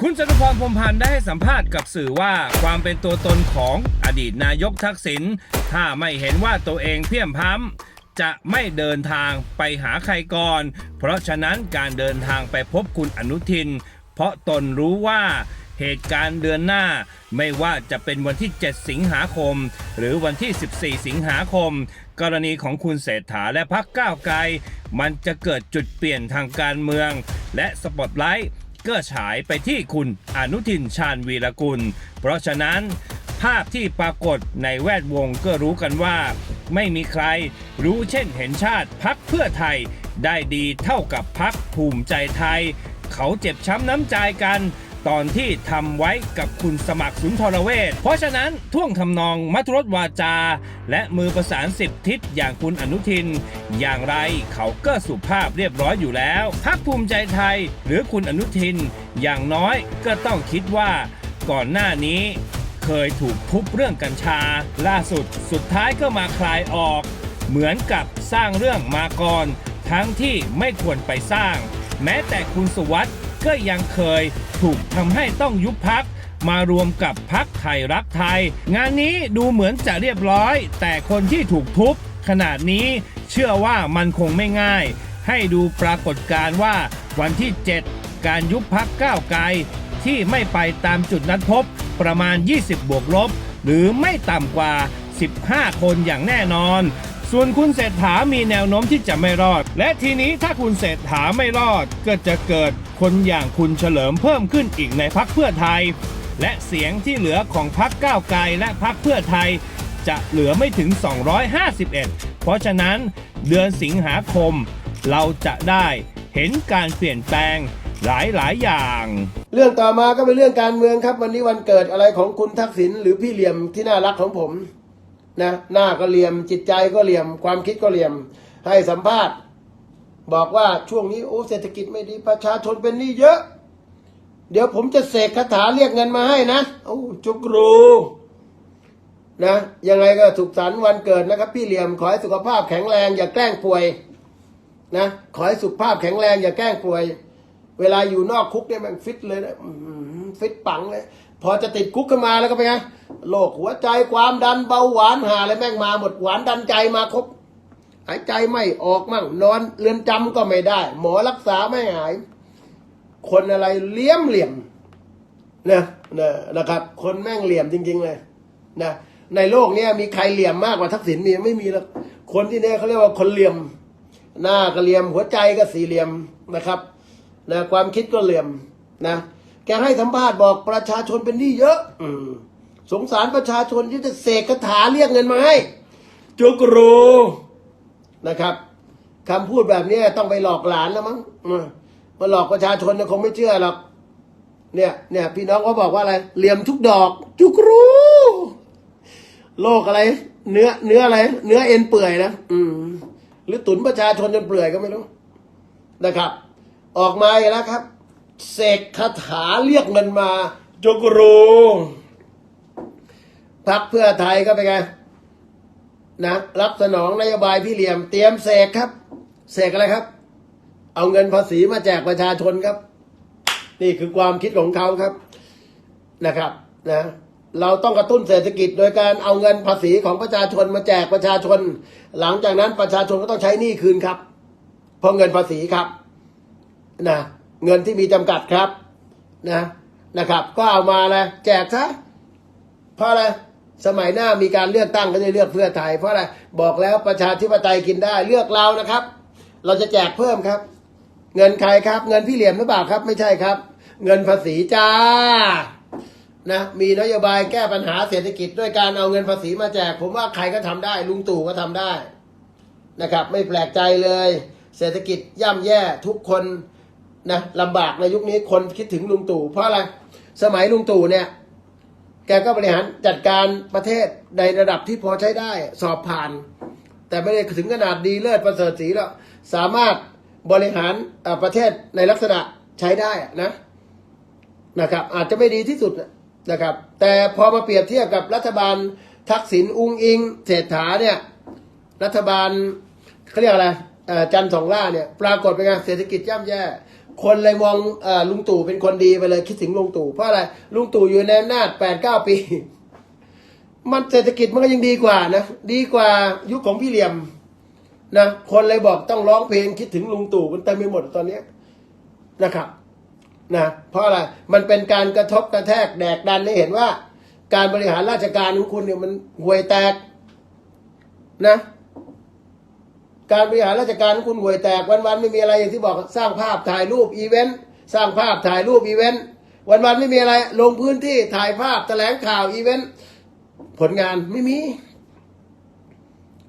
คุณจตุพรพรมพันธ์ได้ให้สัมภาษณ์กับสื่อว่าความเป็นตัวตนของอดีตนายกทักษิณถ้าไม่เห็นว่าตัวเองเพี้ยมพ้ำจะไม่เดินทางไปหาใครก่อน เพราะฉะนั้นการเดินทางไปพบคุณอนุทิน เพราะตนรู้ว่าเหตุการณ์เดือนหน้า ไม่ว่าจะเป็นวันที่ 7 สิงหาคม หรือวันที่ 14 สิงหาคม กรณีของคุณเศรษฐาและพรรคก้าวไกล มันจะเกิดจุดเปลี่ยนทางการเมือง และสปอตไลท์ ก็ฉายไปที่คุณอนุทินชาญวีรกุล เพราะฉะนั้น ภาพที่ปรากฏในแวดวงก็รู้กันว่า ไม่มีใครรู้เช่นเห็นชาติพักเพื่อไทย ได้ดีเท่ากับพักภูมิใจไทย เขาเจ็บช้ำน้ำใจกัน ตอนที่ทำไว้กับคุณสมัครสุนทรเวชเพราะฉะนั้นท่วงทำนองมัทรสวาจา และมือประสานสิบทิศอย่างคุณอนุทิน อย่างไรเขาก็สุภาพเรียบร้อยอยู่แล้วพักภูมิใจไทย หรือคุณอนุทิน อย่างน้อยก็ต้องคิดว่าก่อนหน้านี้เคยถูกทุบเรื่องกัญชา ล่าสุดสุดท้ายก็มาคลายออก เหมือนกับสร้างเรื่องมาก่อน ทั้งที่ไม่ควรไปสร้าง แม้แต่คุณสุวัสด์ ก็ยังเคยถูกทำให้ต้องยุบพักมารวมกับพักไทยรักไทย งานนี้ดูเหมือนจะเรียบร้อย แต่คนที่ถูกทุบขนาดนี้เชื่อว่ามันคงไม่ง่าย ให้ดูปรากฏการว่าวันที่ 7 การยุบพักก้าวไกลที่ไม่ไปตามจุดนัดพบประมาณ 20 บวกลบ หรือไม่ต่ำกว่า 15 คนอย่างแน่นอน ส่วนคุณเศรษฐามีแนวโน้มที่จะไม่รอด และทีนี้ถ้าคุณเศรษฐาไม่รอดก็จะเกิดคนอย่างคุณเฉลิมเพิ่มขึ้นอีกในพักเพื่อไทย และเสียงที่เหลือของพักก้าวไกลและพักเพื่อไทย จะเหลือไม่ถึง 251 เพราะฉะนั้นเดือนสิงหาคม เราจะได้เห็นการเปลี่ยนแปลงหลายๆอย่าง เรื่องต่อมาก็เป็นเรื่องการเมืองครับ วันนี้วันเกิดอะไรของคุณทักษิณหรือพี่เหลี่ยมที่น่ารักของผม นะหน้าก็เหลี่ยมจิตใจก็เหลี่ยม ความคิดก็เหลี่ยม ให้สัมภาษณ์ บอกว่าช่วงนี้โอ้เศรษฐกิจไม่ดีประชาชนเป็นหนี้เยอะ เดี๋ยวผมจะเสกคาถาเรียกเงินมาให้นะโอ้จุกรูนะยังไงก็สุขสันต์วันเกิดนะครับ พี่เหลี่ยมขอให้สุขภาพแข็งแรงอย่าแกล้งป่วยนะขอให้สุขภาพแข็งแรงอย่าแกล้งป่วย เวลาอยู่นอกคุกเนี่ยมันฟิตเลยนะฟิตปังเลย อจะติดคุกขึ้นมาแล้วก็ไปไงโรคหัวใจความดันเบาหวานหาอะไรแม่งมาหมดหวานดันใจมาครบหายใจไม่ออกมั่งนอนเรือนจำก็ไม่ได้ หมอรักษาไม่หาย คนอะไรเลี้ยมเหลี่ยมนะนะนะครับ คนแม่งเหลี่ยมจริง ๆ เลยนะในโลกเนี้ยมีใครเหลี่ยมมากกว่าทักษิณมีไม่มีหรอกคนที่เนี่ยเขาเรียกว่าคนเหลี่ยม หน้าก็เหลี่ยมหัวใจก็สี่เหลี่ยมนะครับนะความคิดก็เหลี่ยมนะ แกให้สัมภาษณ์บอกประชาชนเป็นหนี้เยอะ อืมสงสารประชาชนที่จะเสกคาถาเรียกเงินมาให้จุกรูนะครับคำพูดแบบนี้ต้องไปหลอกหลานแล้วมั้งอืมมาหลอกประชาชนเนี่ยคงไม่เชื่อหรอกเนี่ยเนี่ยพี่น้องเขาบอกว่าอะไรเหลี่ยมทุกดอก จุกรูโลกอะไร เนื้อ เนื้ออะไร เนื้อเอ็นเปื่อยนะอืม หรือตุนประชาชนจนเปลือยก็ไม่รู้นะครับ ออกมาอีกแล้วครับ เสกคาถาเรียกเงินมาจกรูพักเพื่อไทยก็เป็นไงนะรับสนองนโยบายพี่เหลี่ยม เตรียมเสกครับ เสกอะไรครับ เอาเงินภาษีมาแจกประชาชนครับ นี่คือความคิดของเขาครับนะครับนะเราต้องกระตุ้นเศรษฐกิจโดยการเอาเงินภาษีของประชาชนมาแจกประชาชน หลังจากนั้นประชาชนก็ต้องใช้หนี้คืนครับเพราะเงินภาษีครับนะ เงินที่มีจำกัดครับนะนะครับ ก็เอามาเลยแจกซะเพราะอะไรสมัยหน้ามีการเลือกตั้งก็จะเลือกเพื่อไทย เพราะอะไรบอกแล้วประชาธิปไตยกินได้เลือกเรานะครับ เราจะแจกเพิ่มครับ เงินใครครับ เงินพี่เหลี่ยมหรือเปล่าครับ ไม่ใช่ครับ เงินภาษีจ้านะมีนโยบายแก้ปัญหาเศรษฐกิจด้วยการเอาเงินภาษีมาแจก ผมว่าใครก็ทำได้ ลุงตู่ก็ทำได้นะครับ ไม่แปลกใจเลย เศรษฐกิจย่ำแย่ทุกคน นะลำบากในยุคนี้คนคิดถึงลุงตู่เพราะอะไร สมัยลุงตู่เนี่ย แกก็บริหารจัดการประเทศในระดับที่พอใช้ได้สอบผ่าน แต่ไม่ได้ถึงขนาดดีเลิศประเสริฐสีแล้วสามารถบริหารประเทศในลักษณะใช้ได้นะนะครับ อาจจะไม่ดีที่สุดนะครับ แต่พอมาเปรียบเทียบกับรัฐบาลทักษิณอุงอิงเศรษฐาเนี่ย รัฐบาลเขาเรียกอะไรจันทร์สองล่าเนี่ย ปรากฏเป็นไงเศรษฐกิจย่ำแย่ คนเลยมองอลุงตู่เป็นคนดีไปเลยคิดถึงลุงตู่เพราะอะไรลุงตู่อยู่ในอำนาจแปดเก้าปี มันเศรษฐกิจมันก็ยังดีกว่านะดีกว่ายุคของพี่เหลี่ยมนะคนเลยบอกต้องร้องเพลงคิดถึงลุงตู่กันเต็มไปหมดตอนเนี้นะครับนะเพราะอะไรมันเป็นการกระทบกระแทกแดกดันให้เห็นว่า การบริหารราชการของคุณเนี่ยมันห่วยแตกนะ การบริหารราชการของคุณห่วยแตกวันๆไม่มีอะไรอย่างที่บอกสร้างภาพถ่ายรูปอีเวนต์สร้างภาพถ่ายรูปอีเวนต์วันๆไม่มีอะไร ลงพื้นที่ถ่ายภาพแถลงข่าวอีเวนต์ผลงานไม่มี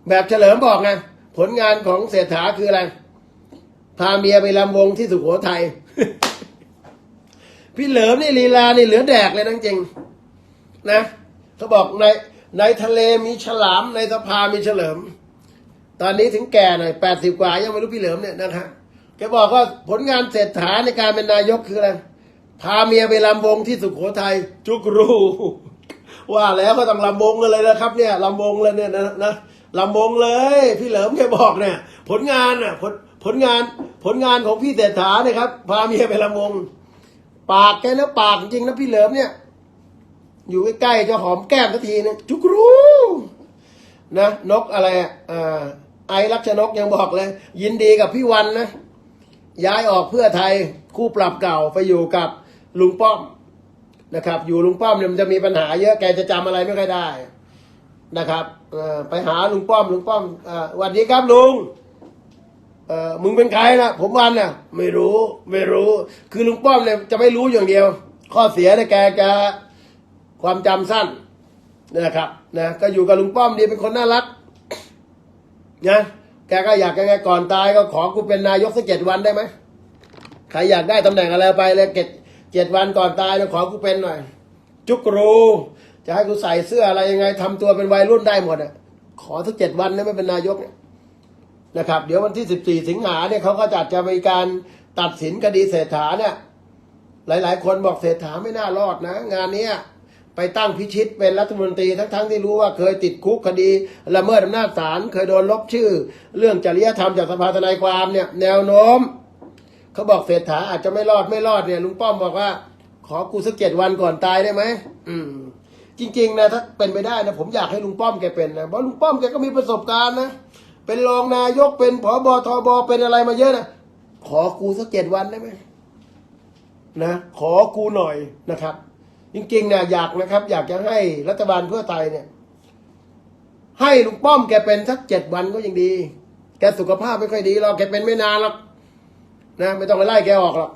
แบบเฉลิมบอกไงผลงานของเศรษฐาคืออะไร พาเมียไปลำวงที่สุโขทัยพี่เหลิมนี่ลีลานี่เหลือแดกเลยนะจริง นะเขาบอกในในทะเลมีฉลามในสภามีเฉลิม ตอนนี้ถึงแก่หน่อยแปดสิบกว่ายังไม่รู้พี่เหลิมเนี่ยนะครับแกบอกว่าผลงานเศรษฐาในการเป็นนายกคืออะไร พาเมียไปลำวงที่สุโขทัยจุกรูว่าแล้วก็ต้องลำวงกันเลยนะครับ เนี่ยลำวงเลยเนี่ยนะนะลำวงเลย พี่เหลิมแกบอกเนี่ย ผลงานอะผลผลงานผลงานของพี่เศรษฐาเนี่ยครับ พาเมียไปลำวง ปากแกนะปากจริงนะพี่เหลิมเนี่ย อยู่ใกล้ๆจะหอมแก้มสักทีนึงจุกรูนะนกอะไรอะอ่า ไอรักชนกยังบอกเลย ยินดีกับพี่วันนะ ย้ายออกเพื่อไทยคู่ปรับเก่าไปอยู่กับลุงป้อมนะครับ อยู่ลุงป้อมเนี่ยมันจะมีปัญหาเยอะแกจะจำอะไรไม่ค่อยได้นะครับเอไปหาลุงป้อมลุงป้อมอ่าสวัสดีครับลุงเออมึงเป็นใครนะผมวันน่ะไม่รู้ไม่รู้ คือลุงป้อมเนี่ยจะไม่รู้อย่างเดียว ข้อเสียเนี่ยแกจะความจำสั้นนะครับนะก็อยู่กับลุงป้อมดีเป็นคนน่ารัก นะแกก็อยากยังไงก่อนตายก็ขอกูเป็นนายกสักเจ็ดวันได้ไหมใครอยากได้ตำแหน่งอะไรไปเลยเจ็ดเจ็ดวันก่อนตายนะขอกูเป็นหน่อย จุกรูจะให้กูใส่เสื้ออะไรยังไงทำตัวเป็นวัยรุ่นได้หมดอะขอสักเจ็ดวันนะไม่เป็นนายกเนี่ยนะครับ เดี๋ยววันที่สิบสี่สิงหาเนี่ยเขาก็จัดจะมีการตัดสินคดีเศรษฐาเนี่ย หลาย ๆ คนบอกเศรษฐาไม่น่ารอดนะ งานเนี้ย ไปตั้งพิชิตเป็นรัฐมนตรีทั้งๆที่รู้ว่าเคยติดคุกคดีละเมิดอำนาจศาลเคยโดนลบชื่อ เรื่องจริยธรรมจากสภาทนายความเนี่ยแนวโน้มเขาบอกเศรษฐาอาจจะไม่รอดไม่รอดเนี่ยลุงป้อมบอกว่า ขอกูสักเจ็ดวันก่อนตายได้ไหมอืม จริง ๆ นะถ้าเป็นไปได้นะผมอยากให้ลุงป้อมแกเป็นนะเพราะลุงป้อมแกก็มีประสบการณ์นะเป็นรองนายกเป็นผบทบเป็นอะไรมาเยอะนะขอกูสักเจ็ดวันได้ไหมนะขอกูหน่อยนะครับ จริงๆเนี่ยอยากนะครับ อยากจะให้รัฐบาลเพื่อไทยเนี่ย ให้ลุงป้อมแกเป็นสักเจ็ดวันก็ยังดี แกสุขภาพไม่ค่อยดีหรอกแกเป็นไม่นานหรอกนะไม่ต้องไปไล่แกออกหรอก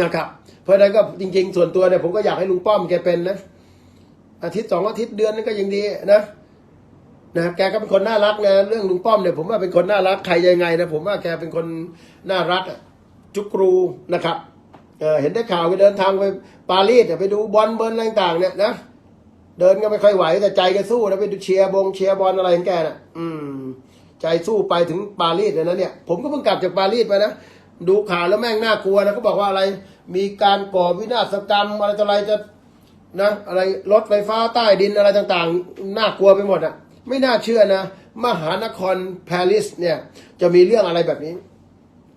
นะครับ เพราะนั้นก็จริง ๆ ส่วนตัวเนี่ยผมก็อยากให้ลุงป้อมแกเป็นนะอาทิตย์สองอาทิตย์เดือนนึงก็ยังดีนะนะแกก็เป็นคนน่ารักนะเรื่องลุงป้อมเนี่ยผมว่าเป็นคนน่ารักใครยังไงนะผมว่าแกเป็นคนน่ารักจุกรูนะครับ เห็นได้ข่าวไปเดินทางไปปารีสไปดูบอลเบิร์นอะไรต่างเนี่ยนะเดินก็ไม่ค่อยไหวแต่ใจแกสู้นะไปดูเชียร์บงเชียร์บอลอะไรของแกน่ะ อืม ใจสู้ไปถึงปารีสเลยนะเนี่ยผมก็เพิ่งกลับจากปารีสไปนะดูข่าวแล้วแม่งน่ากลัวนะเขาบอกว่าอะไร มีการก่อวินาศกรรมอะไรต่ออะไรจะนะอะไรรถไฟฟ้าใต้ดินอะไรต่างๆ น่ากลัวไปหมดอะ ไม่น่าเชื่อนะ มหานครปารีสเนี่ย จะมีเรื่องอะไรแบบนี้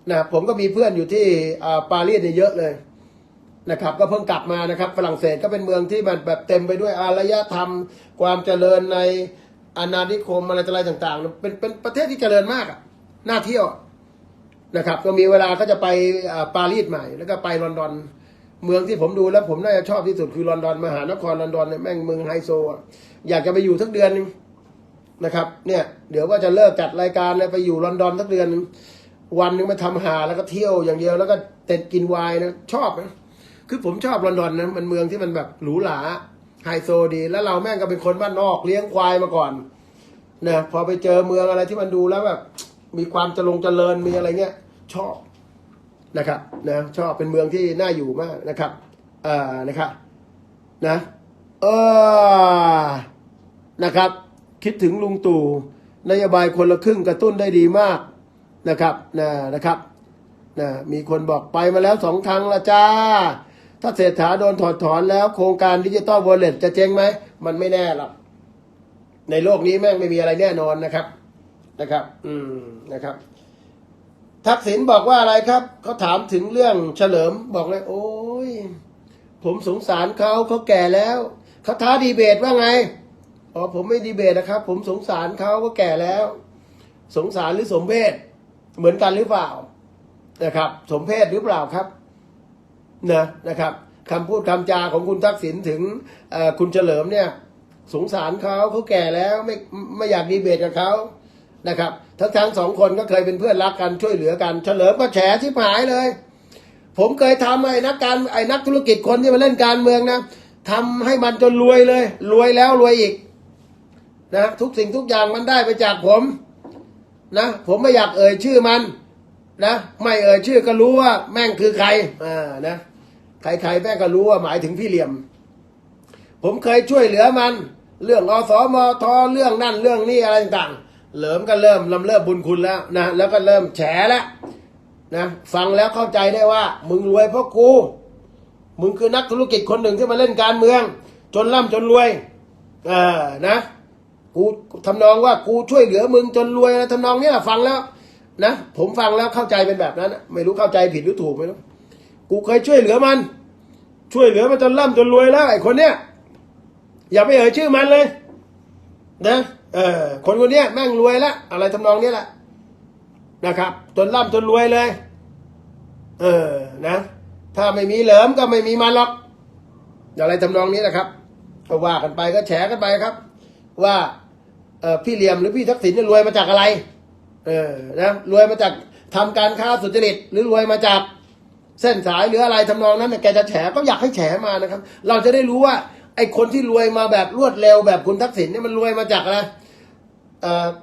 นะผมก็มีเพื่อนอยู่ที่ปารีสเนี่ยเยอะเลยนะครับ ก็เพิ่งกลับมานะครับ ฝรั่งเศสก็เป็นเมืองที่มันแบบเต็มไปด้วยอารยธรรม ความเจริญในอาณานิคมอะไรต่อะไรต่างๆ เป็นเป็นประเทศที่เจริญมากอะน่าเที่ยวนะครับ ก็มีเวลาก็จะไปปารีสใหม่ แล้วก็ไปลอนดอนเมืองที่ผมดูแล้วผมน่าจะชอบที่สุดคือลอนดอนมหานครลอนดอนเนี่ยแม่งเมืองไฮโซอะอยากจะไปอยู่สักเดือนนึงนะครับ เนี่ย เดี๋ยวว่าจะเลิกจัดรายการเลยไปอยู่ลอนดอนสักเดือนนึง วันหนึงมาทำหาแล้วก็เที่ยวอย่างเดียวแล้วก็เต็ดกินไวน์นะชอบนะคือผมชอบลอนดอนนะมันเมืองที่มันแบบหรูหราไฮโซดี แล้วเราแม่งก็เป็นคนบ้านนอกเลี้ยงควายมาก่อนนะพอไปเจอเมืองอะไรที่มันดูแล้วแบบ มีความเจริญเจริญมีอะไรเงี้ย ชอบนะครับนะชอบเป็นเมืองที่น่าอยู่มากนะครับเอ่อนะครับนะเออนะครับ คิดถึงลุงตู่นโยบายคนละครึ่งกระตุ้นได้ดีมาก นะครับนะนะครับนะมีคนบอกไปมาแล้วสองครั้งละจ้า ถ้าเศรษฐาโดนถอดถอนแล้วโครงการดิจิตอลวอลเล็ตจะเจ๊งไหม มันไม่แน่หรอกในโลกนี้แม่งไม่มีอะไรแน่นอนนะครับนะครับ อืมนะครับ ทักษิณบอกว่าอะไรครับเขาถามถึงเรื่องเฉลิมบอกเลย โอ้ยผมสงสารเขาเขาแก่แล้วเขาท้าดีเบตว่าไงอ๋อผมไม่ดีเบตนะครับ ผมสงสารเขาเขาแก่แล้ว สงสารหรือสมเพศ เหมือนกันหรือเปล่านะครับ สมเพศหรือเปล่าครับนะนะครับคำพูดคำจาของคุณทักษิณถึงคุณเฉลิมเนี่ย สงสารเขาเขาแก่แล้วไม่ไม่อยากดีเบตกับเขานะครับ ทั้งทั้งสองคนก็เคยเป็นเพื่อนรักกันช่วยเหลือกัน เฉลิมก็แฉชิบหายเลย ผมเคยทำไอ้นักการไอ้นักธุรกิจคนที่มาเล่นการเมืองนะทำให้มันจนรวยเลย รวยแล้วรวยอีกนะทุกสิ่งทุกอย่างมันได้ไปจากผม นะผมไม่อยากเอ่ยชื่อมันนะไม่เอ่ยชื่อก็รู้ว่าแม่งคือใครอ่านะใครๆแม่งก็รู้ว่าหมายถึงพี่เหลี่ยม ผมเคยช่วยเหลือมัน เรื่องอสมทเรื่องนั่นเรื่องนี้อะไรต่างๆเหลิมก็เริ่มลำเลิกบุญคุณแล้วนะแล้วก็เริ่มแฉแล้วนะฟังแล้วเข้าใจได้ว่า มึงรวยเพราะกูมึงคือนักธุรกิจคนหนึ่งที่มาเล่นการเมือง จนร่ำจนรวยเออนะ กูทำนองว่ากูช่วยเหลือมึงจนรวยอะทำนองเนี้ยฟังแล้วนะผมฟังแล้วเข้าใจเป็นแบบนั้นน่ะไม่รู้เข้าใจผิดหรือถูกไม่รู้กูเคยช่วยเหลือมัน ช่วยเหลือมันจนร่ำจนรวยแล้วไอ้คนเนี้ยอย่าไปเอ่ยชื่อมันเลย นะเออคนคนเนี้ยแม่งรวยแล้วอะไรทำนองเนี้ยแหละนะครับ จนร่ำจนรวยเลย เออนะ ถ้าไม่มีเหลิมก็ไม่มีมันหรอกอะไรทำนองนี้นะครับก็ว่ากันไปก็แฉกันไปครับ ว่า พี่เหลี่ยมหรือพี่ทักษิณเนี่ยรวยมาจากอะไร เออนะรวยมาจากทำการค้าสุจริต หรือรวยมาจากเส้นสายหรืออะไรทำนองนั้นเนี่ยแกจะแฉก็อยากให้แฉมานะครับ เราจะได้รู้ว่า ไอ้คนที่รวยมาแบบรวดเร็วแบบคุณทักษิณเนี่ยมันรวยมาจากอะไร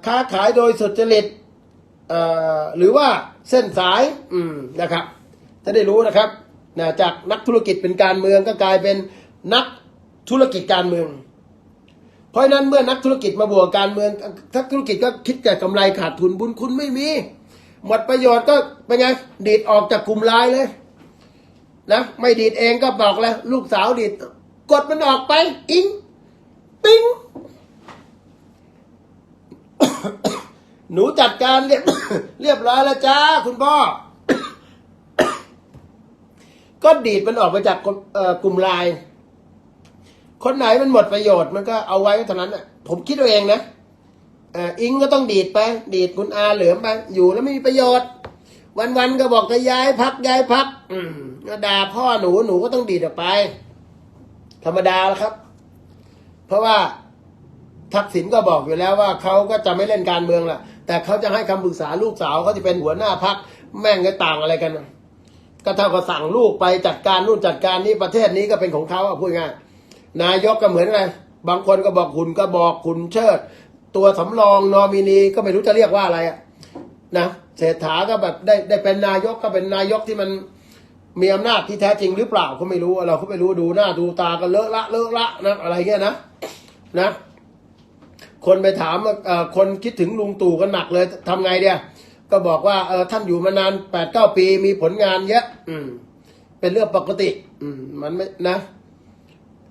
ค้าขายโดยสุจริตหรือว่าเส้นสายอืมนะครับจะได้รู้นะครับนะจากนักธุรกิจเป็นการเมืองก็กลายเป็นนักธุรกิจการเมือง เพราะนั้นเมื่อนักธุรกิจมาบวกการเมืองนักธุรกิจก็คิดแต่กำไรขาดทุนบุญคุณไม่มี หมดประโยชน์ก็เป็นไงดีดออกจากกลุ่มไลน์เลยนะไม่ดีดเองก็บอกแล้ว ลูกสาวดีดกดมันออกไป อิงปิ้งหนูจัดการเรียบเรียบร้อยแล้วจ้าคุณพ่อ ก็ดีดมันออกไปจากกลุ่มเอ่อกลุ่มไลน์ คนไหนมันหมดประโยชน์มันก็เอาไว้เท่านั้นน่ะ ผมคิดเอาเองนะเอ่ออิงก็ต้องดีดไป ดีดคุณอาเหลือมไป อยู่แล้วไม่มีประโยชน์ วันๆก็บอกจะย้ายพักย้ายพัก อืมก็ด่าพ่อหนูหนูก็ต้องดีดออกไป ธรรมดาแล้วครับ เพราะว่าทักษิณก็บอกอยู่แล้วว่าเขาก็จะไม่เล่นการเมืองแหละแต่เขาจะให้คำปรึกษาลูกสาวเขาจะเป็นหัวหน้าพักแม่งจะต่างอะไรกัน ก็เท่ากับสั่งลูกไปจัดการนู่นจัดการนี่ประเทศนี้ก็เป็นของเขาอะพูดง่าย นายกก็เหมือนไงบางคนก็บอกคุณก็บอกคุณเชิด ตัวสำรองนอมินีก็ไม่รู้จะเรียกว่าอะไรอะนะเศรษฐาก็แบบได้ได้เป็นนายกก็เป็นนายกที่มันมีอำนาจที่แท้จริงหรือเปล่าก็ไม่รู้เราก็ไม่รู้ดูหน้าดูตากันเลอะละเลอะละนะอะไรเงี้ยนะนะ คนไปถามคนคิดถึงลุงตู่กันหนักเลยทำไงเดียก็บอกว่าเออท่านอยู่มานานแปดเก้าปีมีผลงานเยอะ อืม เป็นเรื่องปกติ อืม มันไม่นะ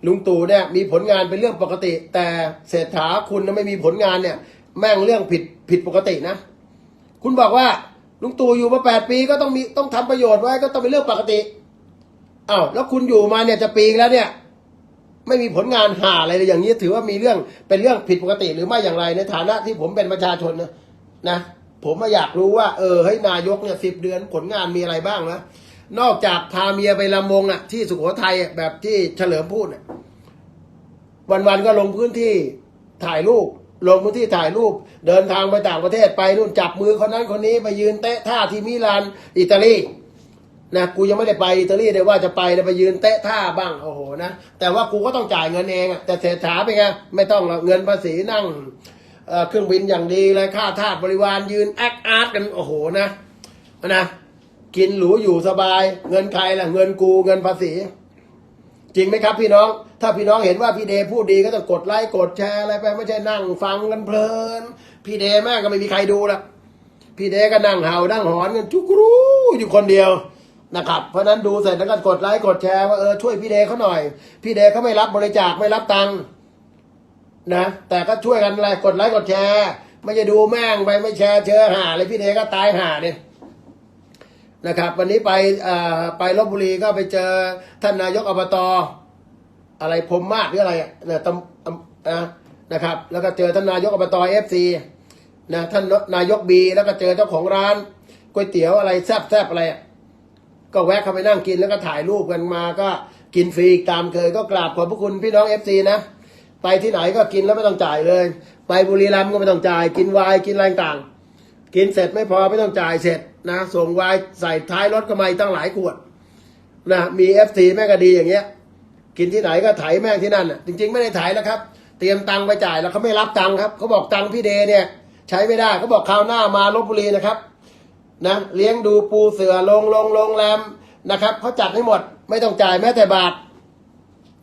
ลุงตู่เนี่ยมีผลงานเป็นเรื่องปกติ แต่เศรษฐาคุณน่ะไม่มีผลงานเนี่ย แม่งเรื่องผิดผิดปกตินะ คุณบอกว่าลุงตู่อยู่มาแปดปีก็ต้องมีต้องทำประโยชน์ไว้ก็ต้องเป็นเรื่องปกติอ้าวแล้วคุณอยู่มาเนี่ยจะปีแล้วเนี่ย ไม่มีผลงานหาอะไรเลยอย่างนี้ถือว่ามีเรื่องเป็นเรื่องผิดปกติหรือไม่อย่างไรในฐานะที่ผมเป็นประชาชนนะนะผมมาอยากรู้ว่าเออเฮ้ยนายกเนี่ยสิบเดือนผลงานมีอะไรบ้างนะ นอกจากพาเมียไปลำมงอะ ที่สุโขทัยแบบที่เฉลิมพูดอะวันๆก็ลงพื้นที่ถ่ายรูป ลงพื้นที่ถ่ายรูป เดินทางไปต่างประเทศไปนู่นจับมือคนนั้นคนนี้ไปยืนเตะท่าที่มิลานอิตาลีนะกูยังไม่ได้ไปอิตาลีเลยว่าจะไปไปยืนเตะท่าบ้างโอ้โหนะแต่ว่ากูก็ต้องจ่ายเงินเองอะแต่เศรษฐาเป็นไงไม่ต้องเงินภาษีนั่งเอ่อเครื่องบินอย่างดีเลยค่าทาสบริวารยืนแอคอาร์ตกันโอ้โหนะนะ กินหรูอยู่สบาย เงินใครล่ะ เงินกูเงินภาษี จริงไหมครับ พี่น้อง ถ้าพี่น้องเห็นว่าพี่เดพูดดีก็ต้องกดไลค์กดแชร์อะไรไปไม่ใช่นั่งฟังกันเพลิน พี่เดแม่งก็ไม่มีใครดูละพี่เดก็นั่งเห่านั่งหอนกันจุกรู้อยู่คนเดียวนะครับเพราะฉะนั้นดูเสร็จแล้วก็กดไลค์กดแชร์ว่าเออช่วยพี่เดเขาหน่อย พี่เดเขาไม่รับบริจาคไม่รับตังค์นะแต่ก็ช่วยกันอะไรกดไลค์กดแชร์ ไม่จะดูแม่งไปไม่แชร์เชื้อหาเลยพี่เดก็ตายหาเนี่ย นะครับ วันนี้ไปอ่าไปลบบุรีก็ไปเจอท่านนายกอบตอะไรพรมมาศหรืออะไรอะเนี่ยตำนะนะครับ แล้วก็เจอท่านนายกอบตเอฟซีนะท่านนายกบีแล้วก็เจอเจ้าของร้านก๋วยเตี๋ยวอะไรแซ่บแซบๆอะไรก็แวะเข้าไปนั่งกินแล้วก็ถ่ายรูปกันมาก็กินฟรีตามเคยก็กราบขอบพระคุณพี่น้องเอฟซีนะไปที่ไหนก็กินแล้วไม่ต้องจ่ายเลย ไปบุรีรัมย์ก็ไม่ต้องจ่าย กินวน์กินอะไรต่าง กินเสร็จไม่พอไม่ต้องจ่ายเสร็จ นะส่งวน์ใส่ท้ายรถก็มาอีกตั้งหลายขวดนะมีเอฟซีแม่งก็ดีอย่างเงี้ย กินที่ไหนก็ไถแม่งที่นั่นอะจริง ๆ ไม่ได้ไถแล้วครับ เตรียมตังค์ไปจ่ายแล้วเขาไม่รับตังค์ครับเขาบอกตังค์พี่เดเนี่ย ใช้ไม่ได้เขาบอกคราวหน้ามาลบบุรีนะครับนะเลี้ยงดูปูเสือลงลงโรงแรมนะครับเขาจัดให้หมดไม่ต้องจ่ายแม้แต่บาท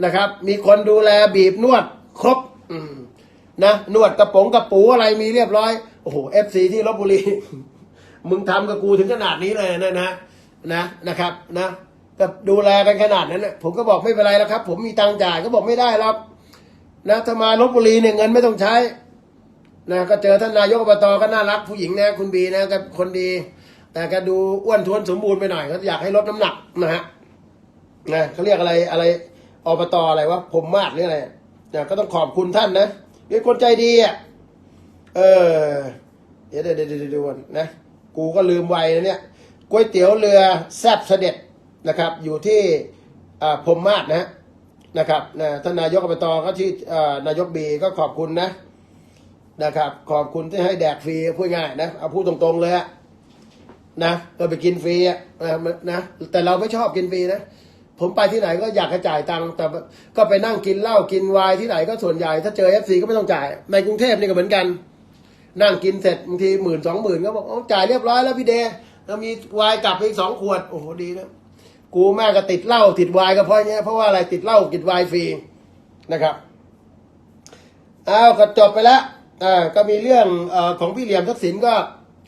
นะครับ มีคนดูแลบีบนวดครบอืมนะนวดกระป๋องกระปูอะไรมีเรียบร้อยโอ้โหเอฟซีที่ลบบุรี มึงทำกับกูถึงขนาดนี้เลยนะนะนะนะครับนะก็ดูแลกันขนาดนั้นนะผมก็บอกไม่เป็นไรแล้วครับ ผมมีตังค์จ่ายก็บอกไม่ได้หรอกนะถ้ามาลบบุรีเนี่ยเงินไม่ต้องใช้นะก็เจอท่านนายกอบตก็น่ารักผู้หญิงนะคุณบีนะก็คนดี แต่ก็ดูอ้วนท้วนสมบูรณ์ไปหน่อยก็อยากให้ลดน้ำหนักนะฮะนะเขาเรียกอะไรอะไรอบตอะไรวะผมมาดหรืออะไรนะก็ต้องขอบคุณท่านนะเป็นคนใจดีอะเออเดี๋ยวเดี๋ยวเดี๋ยวเดี๋ยวเดี๋ยวนะ กูก็ลืมไว้นะเนี่ยก๋วยเตี๋ยวเรือแซบเสด็จนะครับ อยู่ที่พรมมาศนะนะครับนะท่านนายกอบตก็ที่นายกบีก็ขอบคุณนะนะครับ ขอบคุณที่ให้แดกฟรีพูดง่ายนะเอาพูดตรงๆเลยอะนะก็ไปกินฟรีนะนะแต่เราไม่ชอบกินฟรีนะผมไปที่ไหนก็อยากจะจ่ายตังค์แต่ก็ไปนั่งกินเหล้ากินไวน์ที่ไหนก็ส่วนใหญ่ ถ้าเจอเอฟซีก็ไม่ต้องจ่าย ในกรุงเทพนี่ก็เหมือนกัน นั่งกินเสร็จบางทีหมื่นสองหมื่นก็บอกอจ่ายเรียบร้อยแล้วพี่เดแล้วมีไวน์กลับไปอีกสองขวด โอ้โหดีนะกูแม่ก็ติดเหล้าติดไวน์ก็เพราะเนี้ยเพราะว่าอะไรติดเหล้าติดไวน์ฟรีนะครับอ้าวก็จบไปแล้วอ่าก็มีเรื่องอของพี่เหลี่ยมทักษิณก็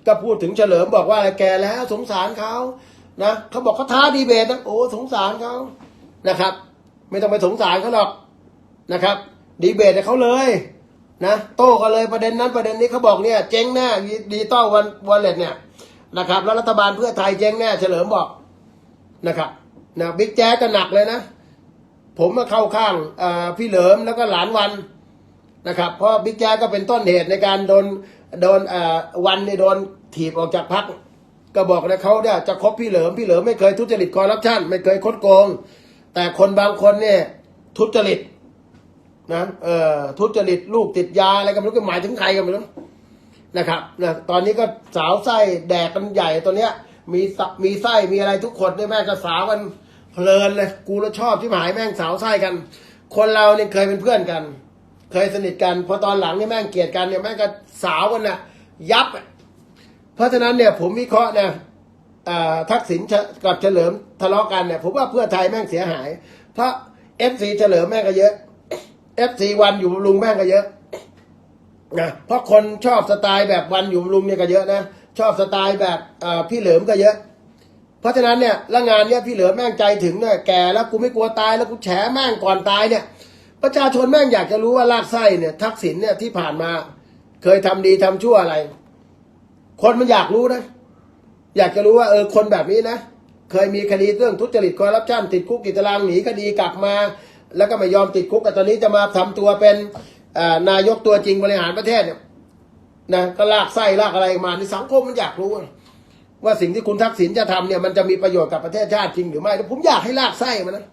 ก็พูดถึงเฉลิมบอกว่าอะไรแกแล้วสงสารเขานะเขาบอกเขาท้าดีเบตนะโอ้สงสารเขานะครับ ไม่ต้องไปสงสารเขาหรอกนะครับ ดีเบตเขาเลย นะโต้กันเลยประเด็นนั้นประเด็นนี้เขาบอกเนี่ยเจ๊งแน่ดิจิตอลวันวันเล็ตเนี่ยนะครับแล้วรัฐบาลเพื่อไทยเจ๊งแน่เฉลิมบอกนะครับนะบิ๊กแจ๊กก็หนักเลยนะ ผมมาเข้าข้างพี่เหลิมแล้วก็หลานวันนะครับเพราะบิ๊กแจ๊กก็เป็นต้นเหตุในการโดนโดนวันนี่โดนถีบออกจากพักก็บอกนะเขาเนี่ยจะคบพี่เหลิมพี่เหลิมไม่เคยทุจริตคอร์รัปชันไม่เคยคดโกง แต่คนบางคนเนี่ยทุจริต นะเอ่อทุจริตลูกติดยาอะไรก็ไม่รู้ก็หมายถึงใครก็ไม่รู้นะครับนะตอนนี้ก็สาวไส้แดกกันใหญ่ตัวเนี้ย มีมีไส้มีอะไรทุกคนเนี่ยแม่ก็สาวกันเพลินเลยกูแล้วชอบที่หมายแม่งสาวไส้กัน คนเราเนี่ยเคยเป็นเพื่อนกัน เคยสนิทกันพอตอนหลังนี่แม่งเกลียดกันเนี่ยแม่งก็สาวกันน่ะยับ เพราะฉะนั้นเนี่ยผมวิเคราะห์นะอ่าทักษิณกับเฉลิมทะเลาะกันเนี่ยผมว่าเพื่อไทยแม่งเสียหาย เพราะเอฟซีเฉลิมแม่งก็เยอะ เอฟซีวันอยู่บำรุงแม่งก็เยอะนะเพราะคนชอบสไตล์แบบวันอยู่บำรุงเนี่ยก็เยอะนะชอบสไตล์แบบพี่เหลิมก็เยอะ เพราะฉะนั้นเนี่ยล้วงานเนี่ยพี่เหลือแม่งใจถึงเนี่ยแก่แล้วกูไม่กลัวตายแล้วกูแฉแม่งก่อนตายเนี่ย ประชาชนแม่งอยากจะรู้ว่าลากไส้เนี่ย ทักษิณเนี่ยที่ผ่านมา เคยทำดีทำชั่วอะไร คนมันอยากรู้นะ อยากจะรู้ว่าเออคนแบบนี้นะ เคยมีคดีเรื่องทุจริตคอร์รัปชันติดคุกติดตารางหนีคดีกลับมา แล้วก็ไม่ยอมติดคุกแต่ตอนนี้จะมาทำตัวเป็นนายกตัวจริงบริหารประเทศเนี่ยนะก็ลากไส้ลากอะไรมาในสังคมมันอยากรู้ ว่าสิ่งที่คุณทักษิณจะทำเนี่ยมันจะมีประโยชน์กับประเทศชาติจริงหรือไม่ผมอยากให้ลากไส้มันนะ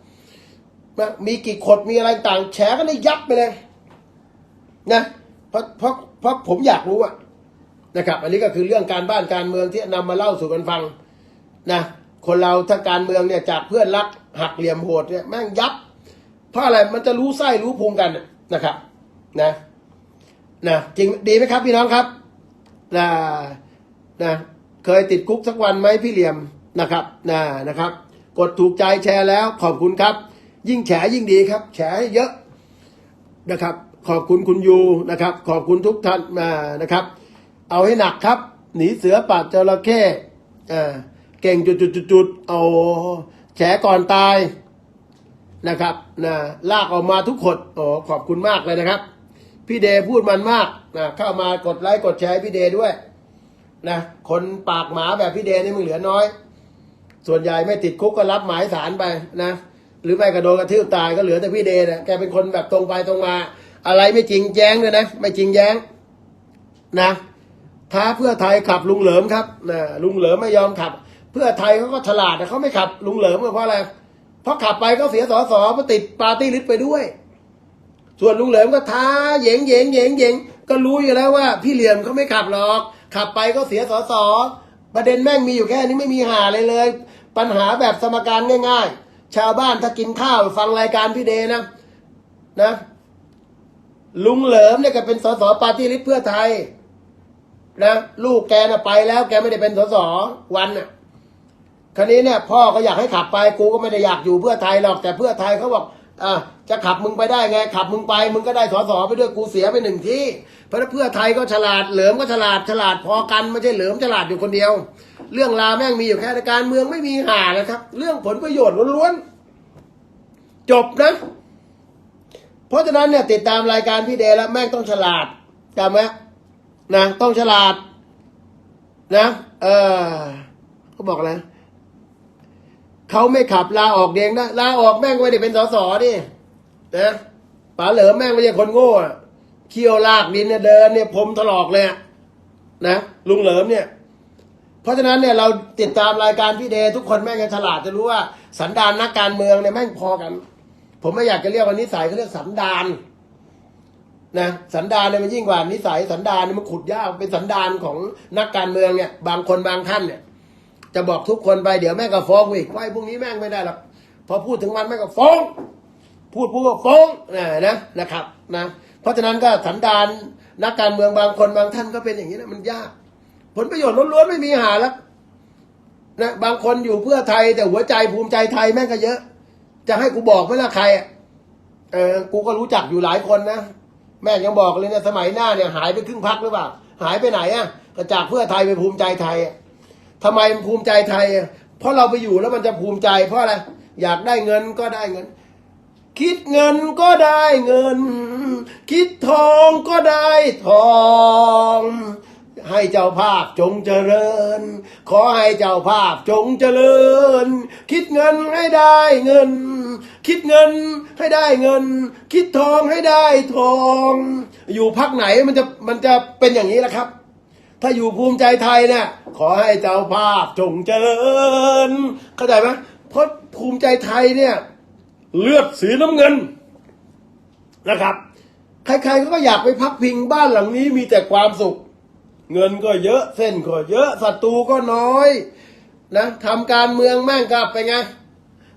มีกี่ขดมีอะไรต่างแฉกันได้ยับไปเลยนะเพราะเพราะเพราะผมอยากรู้อะนะครับ อันนี้ก็คือเรื่องการบ้านการเมืองที่นำมาเล่าสู่กันฟังนะคนเราถ้าการเมืองเนี่ยจากเพื่อนรักหักเหลี่ยมโหดเนี่ยแม่งยับ เพราะอะไรมันจะรู้ไส้รู้พุงกันนะครับ นะนะจริงดีไหมครับพี่น้องครับนะนะเคยติดคุกสักวันไหมพี่เหลี่ยมนะครับนะนะครับ กดถูกใจแชร์แล้ว ขอบคุณครับ ยิ่งแฉยิ่งดีครับ แฉเยอะนะครับ ขอบคุณคุณยูนะครับ ขอบคุณทุกท่านมานะครับ เอาให้หนักครับ หนีเสือปัดจระเข้อ่าเก่งจุดๆๆๆเอาแฉก่อนตาย นะครับนะลากออกมาทุกคนโอ้ขอบคุณมากเลยนะครับ พี่เดย์พูดมันมากนะเข้ามากดไลค์กดแชร์พี่เดย์ด้วยนะคนปากหมาแบบพี่เดย์นี่มึงเหลือน้อย ส่วนใหญ่ไม่ติดคุกก็รับหมายสารไปนะหรือไม่ก็โดนกระทืบตายก็เหลือแต่พี่เดนะแกเป็นคนแบบตรงไปตรงมา อะไรไม่จริงแย้งเลยนะไม่จริงแย้งนะท้าเพื่อไทยขับลุงเหลิมครับนะลุงเหลิมไม่ยอมขับ เพื่อไทยเขาก็ฉลาดนะเขาไม่ขับลุงเหลิมเพราะอะไร พราะขับไปก็เสียสอสอมาติดปาร์ตี้ลิสต์ไปด้วย ส่วนลุงเหลิมก็ท้าเหยงเหยงเหยงเหยงก็รู้อยู่แล้วว่า พี่เหลี่ยมเขาไม่ขับหรอก ขับไปก็เสียสอสอประเด็นแม่งมีอยู่แค่นี้ไม่มีหาเลยเลย ปัญหาแบบสมการง่าย ๆ ชาวบ้านถ้ากินข้าวฟังรายการพี่เดนะนะลุงเหลิมเนี่ยแกเป็นสสปาร์ตี้ลิสต์เพื่อไทยนะลูกแกน่ะไปแล้วแกไม่ได้เป็นสสวันน่ะ คราวนี้เนี่ยพ่อก็อยากให้ขับไปกูก็ไม่ได้อยากอยู่เพื่อไทยหรอกแต่เพื่อไทยเขาบอกอะจะขับมึงไปได้ไงขับมึงไป มึงก็ได้สอสอไปด้วยกูเสียไปหนึ่งที่ เพราะเพื่อไทยก็ฉลาดเหลิมก็ฉลาดฉลาดพอกันไม่ใช่เหลิมฉลาดอยู่คนเดียว เรื่องราวแม่งมีอยู่แค่ในการเมืองไม่มีห่าเลยครับ เรื่องผลประโยชน์ล้วนๆจบนะ เพราะฉะนั้นเนี่ยติดตามรายการพี่เดแล้วแม่งต้องฉลาดจำไหมนะต้องฉลาด นะ เออเขาบอกอะไร เขาไม่ขับลาออกเองนะลาออกแม่งไม่ได้เป็นสสดินะป๋าเหลิมแม่งไม่ใช่คนโง่เคี่ยวลากดินเนี่ยเดินเนี่ยผมถลอกเลยนะลุงเหลิมเนี่ย เพราะฉะนั้นเนี่ยเราติดตามรายการพี่เดทุกคนแม่งจะฉลาดจะรู้ว่าสันดานนักการเมืองเนี่ยแม่งพอกัน ผมไม่อยากจะเรียกว่านิสัยเขาเรียกสันดานนะสันดานเนี่ยมันยิ่งกว่านิสัยสันดานเนี่ยมันขุดยากเป็นสันดานของนักการเมืองเนี่ย บางคนบางท่านเนี่ย จะบอกทุกคนไปเดี๋ยวแม่ก็ฟ้องอีกว่าไอ้พวกนี้แม่งไม่ได้หรอกพอพูดถึงมันแม่ก็ฟ้อง พูดพูดก็ฟ้องนะนะนะครับนะเพราะฉะนั้นก็สันดานนักการเมืองบางคนบางท่านก็เป็นอย่างนี้นะมันยาก ผลประโยชน์ล้วนๆไม่มีหาแล้วนะบางคนอยู่เพื่อไทยแต่หัวใจภูมิใจไทยแม่งก็เยอะ จะให้กูบอกไหมล่ะใครอะเออกูก็รู้จักอยู่หลายคนนะแม่ยังบอกเลยเนี่ยสมัยหน้าเนี่ยหายไปครึ่งพักหรือเปล่าหายไปไหนอะก็จากเพื่อไทยไปภูมิใจไทยอะ ทำไมมันภูมิใจไทย เพราะเราไปอยู่แล้วมันจะภูมิใจเพราะอะไร อยากได้เงินก็ได้เงิน คิดเงินก็ได้เงิน คิดทองก็ได้ทอง ให้เจ้าภาพจงเจริญ ขอให้เจ้าภาพจงเจริญ คิดเงินให้ได้เงิน คิดเงินให้ได้เงิน คิดทองให้ได้ทอง อยู่พักไหนมันจะมันจะเป็นอย่างนี้แหละครับ ถ้าอยู่ภูมิใจไทยเนี่ยขอให้เจ้าภาพจงเจริญ เข้าใจไหมเพราะภูมิใจไทยเนี่ย เลือดสีน้ำเงินนะครับ ใครๆก็อยากไปพักพิงบ้านหลังนี้มีแต่ความสุข เงินก็เยอะเส้นก็เยอะศัตรูก็น้อยนะทำการเมืองแม่งกลับไปไง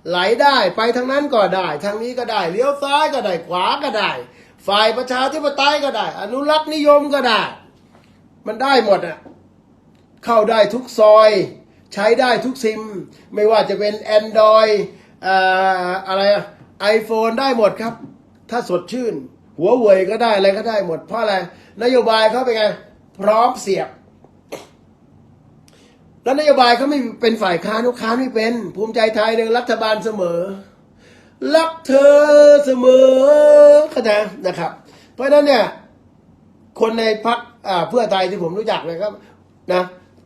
ไหลได้ไปทางนั้นก็ได้ ทางนี้ก็ได้เลี้ยวซ้ายก็ได้ขวาก็ได้ ฝ่ายประชาธิปไตยก็ได้ อนุรักษ์นิยมก็ได้ มันได้หมดอะ เข้าได้ทุกซอย ใช้ได้ทุกซิม ไม่ว่าจะเป็น Android อ่าอะไรไอโฟนได้หมดครับ ถ้าสดชื่น หัวเว่ยก็ได้อะไรก็ได้หมด เพราะอะไร นโยบายเขาเป็นไง พร้อมเสียบ แล้วนโยบายเขาไม่เป็นฝ่ายค้านเขาค้าไม่เป็น ภูมิใจไทยเนี่ยรัฐบาลเสมอ รักเธอเสมอเข้าใจนะครับ เพราะฉะนั้นเนี่ย คนในพัก เพื่อไทยที่ผมรู้จักเลยครับนะ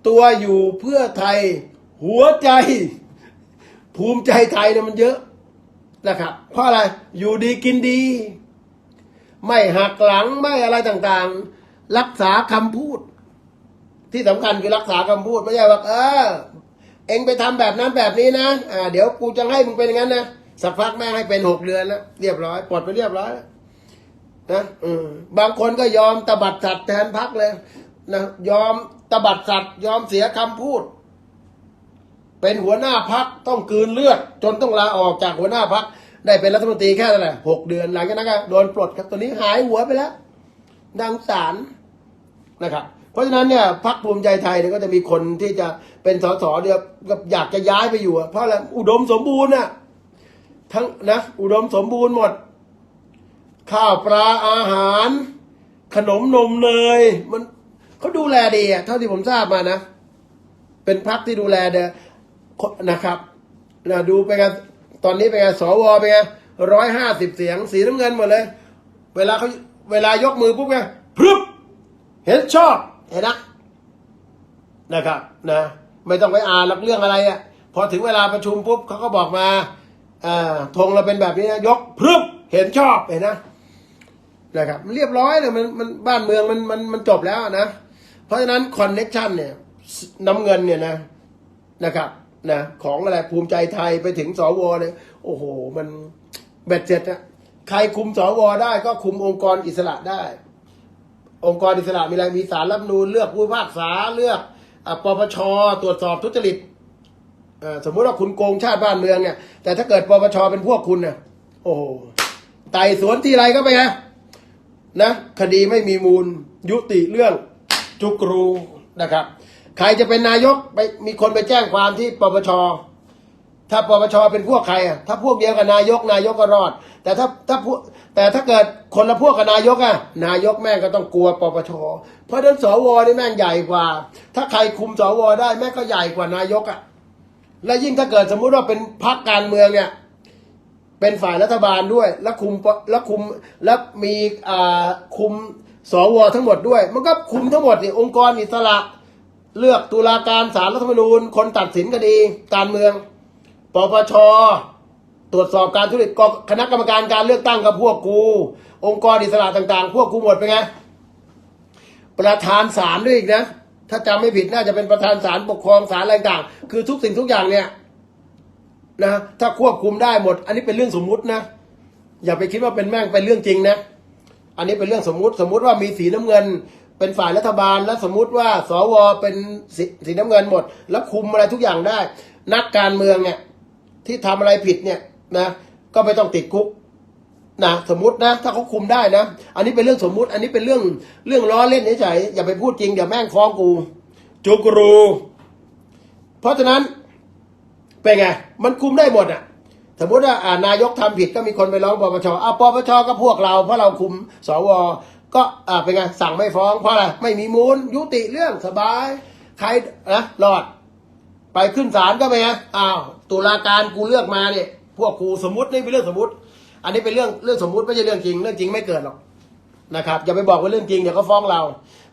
ตัวอยู่เพื่อไทยหัวใจ ภูมิใจไทยเนี่ยมันเยอะนะครับเพราะอะไรอยู่ดีกินดี ไม่หักหลังไม่อะไรต่างๆ รักษาคำพูด ที่สำคัญคือรักษาคำพูดไม่ใช่ว่าเออเองไปทำแบบนั้นแบบนี้นะอ่าเดี๋ยวกูจะให้มึงเป็นอย่างนั้นนะสักพักแม่ให้เป็นหกเดือนแล้วเรียบร้อยปลดไปเรียบร้อยแล้ว นะอืมบางคนก็ยอมตบัดสัตว์แทนพักเลยนะยอมตบัดสัตว์ยอมเสียคำพูด เป็นหัวหน้าพักต้องกืนเลือด จนต้องลาออกจากหัวหน้าพักได้เป็นรัฐมนตรีแค่ไหนหกเดือนหลังจากนั้นก็โดนปลดครับตัวนี้หายหัวไปแล้วดังสารนะครับเพราะฉะนั้นเนี่ยพักภูมิใจไทยเนี่ยก็จะมีคนที่จะเป็นสสเดียกับอยากจะย้ายไปอยู่ เพราะอะไรอุดมสมบูรณ์น่ะทั้งนะอุดมสมบูรณ์หมด ข้าวปลาอาหาร ขนมนมเนยมันเขาดูแลดีอะเท่าที่ผมทราบมานะ เป็นพักที่ดูแลเดนะครับนะดูไปกันตอนนี้เป็นไงสวเป็นร้อยห้าสิบเสียง สีน้ำเงินหมดเลย เวลาเขาเวลายกมือปุ๊บไงพรึบเห็นชอบเห็นนะนะครับนะไม่ต้องไปอ่านหลักเรื่องอะไรอะพอถึงเวลาประชุมปุ๊บเขาก็บอกมาอ่าธงเราเป็นแบบนี้นะยกพรึบเห็นชอบเห็นนะ นะครับเรียบร้อยเลยมันมันบ้านเมืองมันมันมันจบแล้วนะ เพราะฉะนั้นคอนเน็ชันเนี่ยน้ำเงินเนี่ยนะนะครับนะของอะไรภูมิใจไทยไปถึงสวเนี่ยโอ้โห มันเบ็ดเสร็จอะใครคุมสวได้ก็คุมองค์กรอิสระได้ องค์กรอิสระมีอะไรมีสารรัฐธรรมนูญเลือกผู้พิพากษาเลือกอปปชตรวจสอบทุจริตอ่อสมมุติว่าคุณโกงชาติบ้านเมืองเนี่ยแต่ถ้าเกิดปปชเป็นพวกคุณเนี่ยโอ้โหไต่สวนที่ไรก็ไปไง นะคดีไม่มีมูลยุติเรื่องจุกรูนะครับ ใครจะเป็นนายกไปมีคนไปแจ้งความที่ปปชถ้าปปชเป็นพวกใครอะถ้าพวกเดียวกับนายกนายกก็รอด แต่ถ้าถ้าพวกแต่ถ้าเกิดคนละพวกกับนายกอะนายกแม่งก็ต้องกลัวปปชเพราะนั้นสวนี่แม่งใหญ่กว่า ถ้าใครคุมสวได้แม่งก็ใหญ่กว่านายกอะและยิ่งถ้าเกิดสมมุติว่าเป็นพรรคการเมืองเนี่ย เป็นฝ่ายรัฐบาลด้วย แล้วคุมแล้วคุมแล้วมีอ่าคุมสวทั้งหมดด้วย มันก็คุมทั้งหมดนี่องค์กรอิสระ เลือกตุลาการศาลรัฐธรรมนูญ คนตัดสินคดี การเมืองปปชตรวจสอบการทุจริตกคณะกรรมการการเลือกตั้งกับพวกกู องค์กรอิสระต่างๆ พวกกูหมดไปไงประธานศาลด้วยอีกนะ ถ้าจำไม่ผิดน่าจะเป็นประธานศาลปกครองศาลอะไรต่าง คือทุกสิ่งทุกอย่างเนี่ย นะถ้าควบคุมได้หมด อันนี้เป็นเรื่องสมมุตินะ อย่าไปคิดว่าเป็นแม่งเป็นเรื่องจริงนะ อันนี้เป็นเรื่องสมมุติ สมมุติว่ามีสีน้ำเงิน เป็นฝ่ายรัฐบาลและสมมุติว่าสวเป็นสสีน้ำเงินหมด แล้วคุมอะไรทุกอย่างได้ นักการเมืองเนี่ยที่ทำอะไรผิดเนี่ยนะก็ไม่ต้องติดคุกนะสมมตินะ ถ้าเขาคุมได้นะ อันนี้เป็นเรื่องสมมุติ อันนี้เป็นเรื่องเรื่องล้อเล่นเฉยๆอย่าไปพูดจริงเดี๋ยวแม่งฟ้องกูจุกรู เพราะฉะนั้น เป็นไง มันคุมได้หมดอะ สมมติว่านายกทำผิดก็มีคนไปร้องปปชอ่าปปชก็พวกเรา เพราะเราคุมสวก็อ่าเป็นไงสั่งไม่ฟ้องเพราะอะไรไม่มีมูล ยุติเรื่องสบาย ใครนะรอด ไปขึ้นศาลก็ไปไงอ้าวตุลาการกูเลือกมาเนี่ยพวกกูสมมตินี่เป็นเรื่องสมมติ อันนี้เป็นเรื่องเรื่องสมมติไม่ใช่เรื่องจริง เรื่องจริงไม่เกิดหรอกนะครับอย่าไปบอกว่าเรื่องจริงเดี๋ยวเขาฟ้องเรา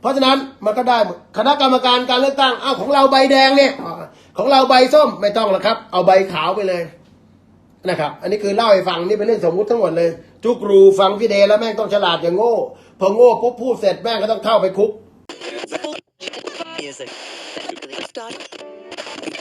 เพราะฉะนั้นมันก็ได้คณะกรรมการการเลือกตั้งอ้าวของเราใบแดงเนี่ย ของเราใบส้มไม่ต้องแล้วครับ เอาใบขาวไปเลยนะครับ อันนี้คือเล่าให้ฟังนี่เป็นเรื่องสมมุติทั้งหมดเลย จุกรูฟังพี่เดแล้วแม่งต้องฉลาดอย่างโง่ พอโง่ปุ๊บพูดเสร็จแม่งก็ต้องเข้าไปคุก Music.